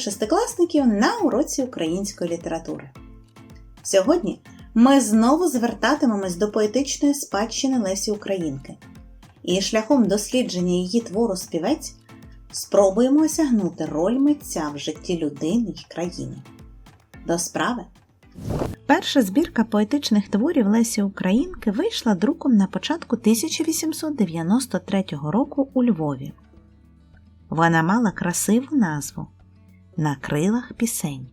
шестикласників на уроці української літератури. Сьогодні ми знову звертатимемось до поетичної спадщини Лесі Українки і шляхом дослідження її твору співець спробуємо осягнути роль митця в житті людини й країни. До справи! Перша збірка поетичних творів Лесі Українки вийшла друком на початку 1893 року у Львові. Вона мала красиву назву На крилах пісень.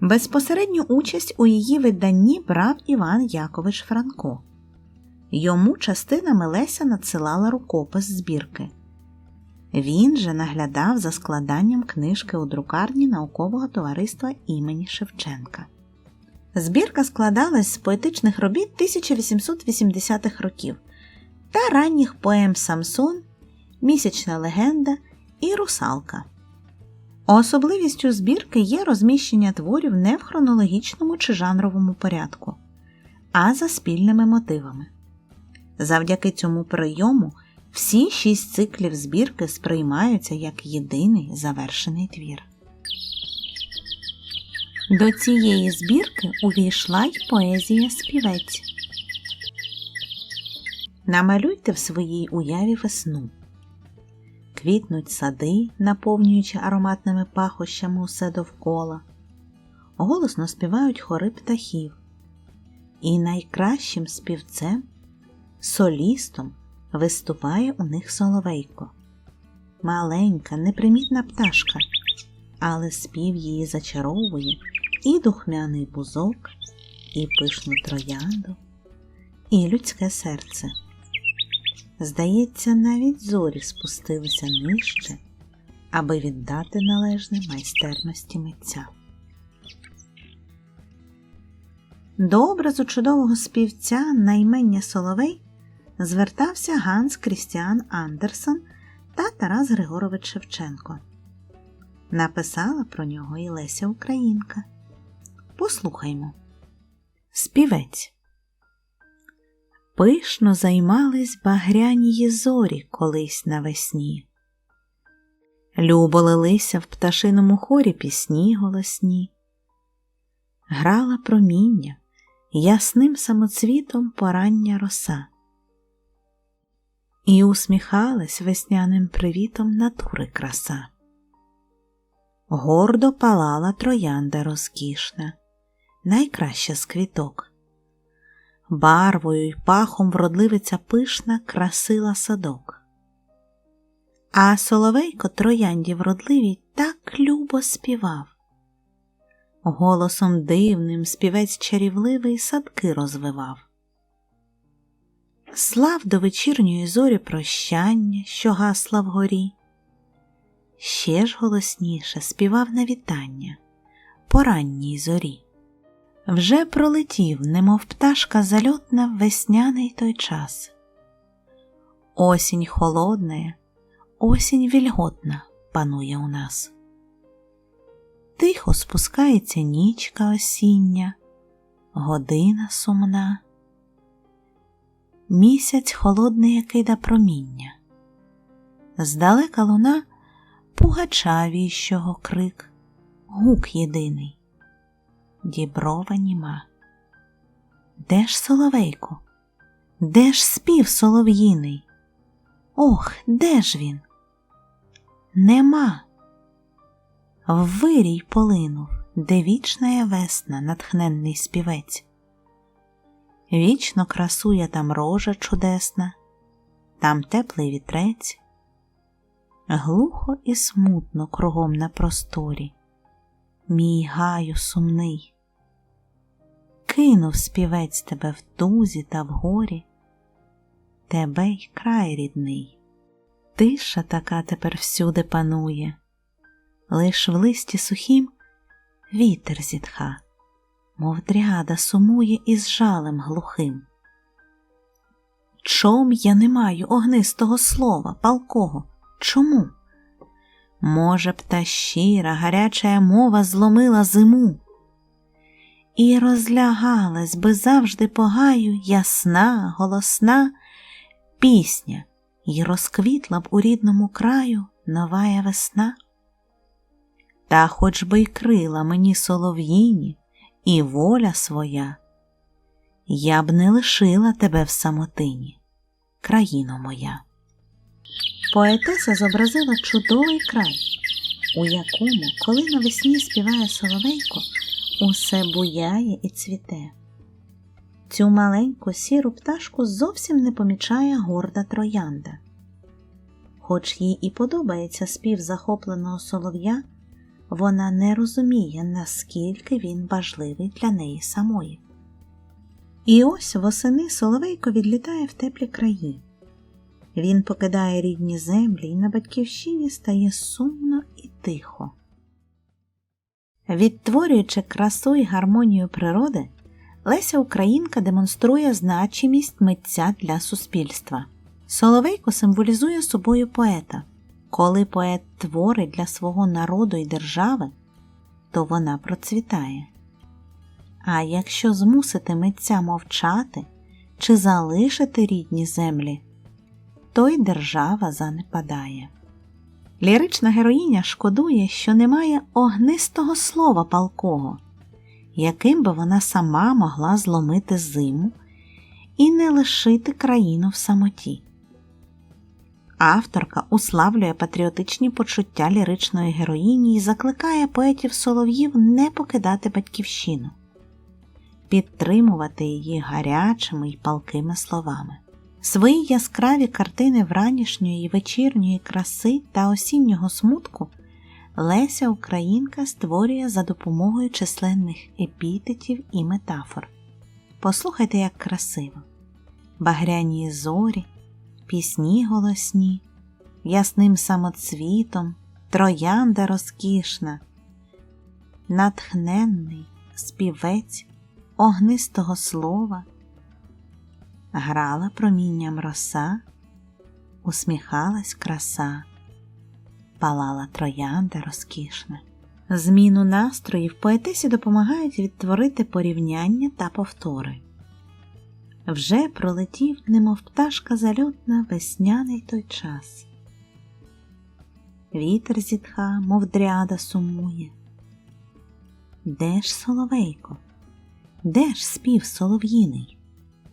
Безпосередню участь у її виданні брав Іван Якович Франко. Йому частинами Леся надсилала рукопис збірки. Він же наглядав за складанням книжки у друкарні наукового товариства імені Шевченка. Збірка складалась з поетичних робіт 1880-х років та ранніх поем Самсон, Місячна легенда і Русалка. Особливістю збірки є розміщення творів не в хронологічному чи жанровому порядку, а за спільними мотивами. Завдяки цьому прийому всі шість циклів збірки сприймаються як єдиний завершений твір. До цієї збірки увійшла й поезія співець. Намалюйте в своїй уяві весну. Квітнуть сади, наповнюючи ароматними пахощами усе довкола, голосно співають хори птахів, і найкращим співцем, солістом виступає у них соловейко. Маленька, непримітна пташка, але спів її зачаровує і духмяний бузок, і пишну троянду, і людське серце. Здається, навіть зорі спустилися нижче, аби віддати належне майстерності митця. До образу чудового співця на імення Соловей звертався Ганс Крістіан Андерсон та Тарас Григорович Шевченко. Написала про нього і Леся Українка. Послухаймо. Співець. Пишно займались багрянії зорі колись навесні. Любо лилися в пташиному хорі пісні голосні. Грала проміння ясним самоцвітом порання роса. І усміхалась весняним привітом натури краса. Гордо палала троянда розкішна, найкраща з квіток барвою й пахом вродливиця пишна красила садок. А соловейко троянді вродливій так любо співав. Голосом дивним співець чарівливий садки розвивав. Слав до вечірньої зорі прощання, що гасла вгорі. Ще ж голосніше співав на вітання по ранній зорі. Вже пролетів, немов пташка зальотна весняний той час. Осінь холодна, осінь вільготна панує у нас. Тихо спускається нічка осіння, година сумна. Місяць холодний кида проміння. Здалека луна пугача віщого крик, гук єдиний діброва німа. Де ж соловейко? Де ж спів солов'їний? Ох, де ж він? Нема. В вирій полинув, де вічна я весна, натхненний співець. Вічно красує там рожа чудесна, там теплий вітрець, глухо і смутно кругом на просторі, мій гаю сумний кинув співець тебе в тузі та в горі, тебе й край рідний, тиша така тепер всюди панує, лиш в листі сухім вітер зітха, мов дряда сумує із жалем глухим. Чом я не маю огнистого слова, палкого? Чому? Може б та щира, гаряча мова зломила зиму, і розлягалась би завжди по гаю ясна, голосна пісня, І розквітла б у рідному краю новая весна. Та хоч би й крила мені солов'їні і воля своя, я б не лишила тебе в самотині, країно моя. Поетеса зобразила чудовий край, у якому, коли навесні співає соловейко, усе буяє і цвіте. Цю маленьку сіру пташку зовсім не помічає горда троянда. Хоч їй і подобається спів захопленого солов'я, вона не розуміє, наскільки він важливий для неї самої. І ось восени Соловейко відлітає в теплі краї. Він покидає рідні землі і на батьківщині стає сумно і тихо. Відтворюючи красу і гармонію природи, Леся Українка демонструє значимість митця для суспільства. Соловейко символізує собою поета. Коли поет творить для свого народу і держави, то вона процвітає. А якщо змусити митця мовчати чи залишити рідні землі, то й держава занепадає. Лірична героїня шкодує, що немає огнистого слова палкого, яким би вона сама могла зломити зиму і не лишити країну в самоті. Авторка уславлює патріотичні почуття ліричної героїні і закликає поетів солов'їв не покидати батьківщину, підтримувати її гарячими й палкими словами. Свої яскраві картини вранішньої, вечірньої краси та осіннього смутку Леся Українка створює за допомогою численних епітетів і метафор. Послухайте, як красиво! Багряні зорі, пісні голосні, ясним самоцвітом, троянда розкішна, натхненний співець огнистого слова, грала промінням роса, усміхалась краса, палала троянда розкішна. Зміну настроїв поетесі допомагають відтворити порівняння та повтори. Вже пролетів, немов пташка зальотна, весняний той час. Вітер зітха, мов дряда сумує. Де ж соловейко? Де ж спів солов'їний?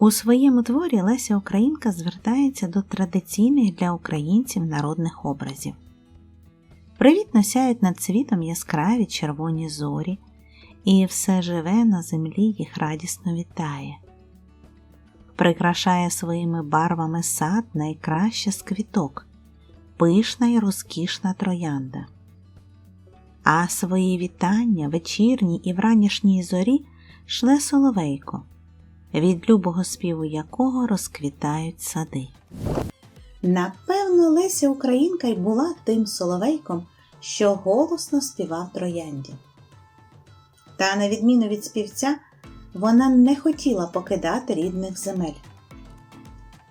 У своєму творі Леся Українка звертається до традиційних для українців народних образів. Привітно сяють над світом яскраві червоні зорі, і все живе на землі їх радісно вітає. Прикрашає своїми барвами сад найкраще з квіток, пишна й розкішна троянда. А свої вітання вечірній і вранішній зорі шле соловейко, від любого співу якого розквітають сади. Напевно, Леся Українка й була тим соловейком, що голосно співав троянді. Та, на відміну від співця, вона не хотіла покидати рідних земель.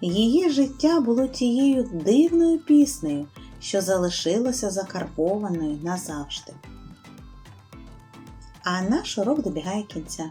Її життя було тією дивною піснею, що залишилося закарбованою назавжди. А наш урок добігає кінця.